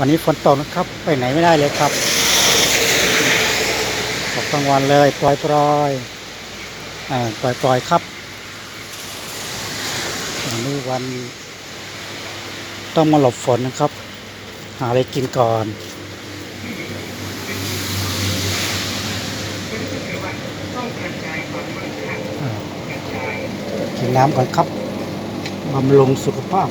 วันนี้ฝนตกนะครับ ไปไหนไม่ได้เลยครับตกกลางวันเลยปล่อยปล่อยอ่าปล่อยปล่อยครับวันนี้วัน ต้องมาหลบฝนนะครับ หาอะไรกินก่อนอกินน้ำก่อนครับบำรุงสุขภาพ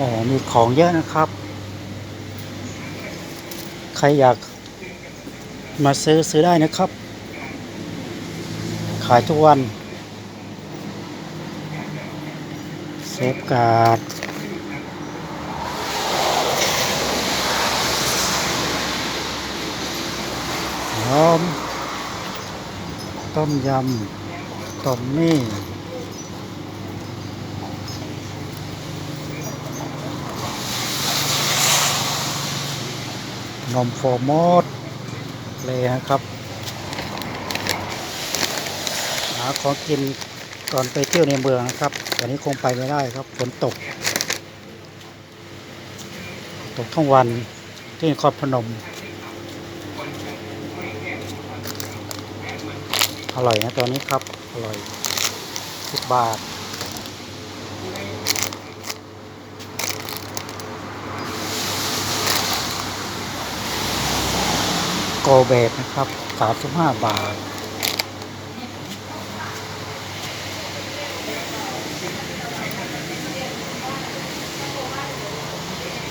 อ๋อมีของเยอะนะครับ ใครอยากมาซื้อซื้อได้นะครับ ขายทุกวัน เซฟการ์ดหอม ต้มยำต้มมี่ นมโฟร์โมดเลยนะครับ หาของกินก่อนไปเที่ยวในเมืองนะครับวันนี้คงไปไม่ได้ครับฝนตก ตกทั้งวันที่นครพนม อร่อยนะตอนนี้ครับ อร่อยสิบบาท กเบตนะครับ 35 บาท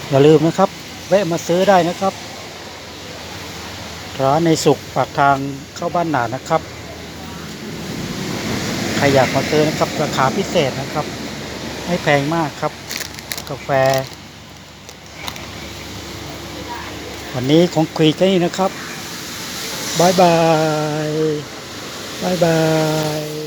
อย่าลืมนะครับ แวะมาซื้อได้นะครับ ร้านในสุขปากทางเข้าบ้านหนานะครับ ใครอยากมาซื้อนะครับ ราคาพิเศษนะครับ ไม่แพงมากครับ กาแฟวันนี้ของคุยแค่นี้นะครับ bye bye. Bye bye.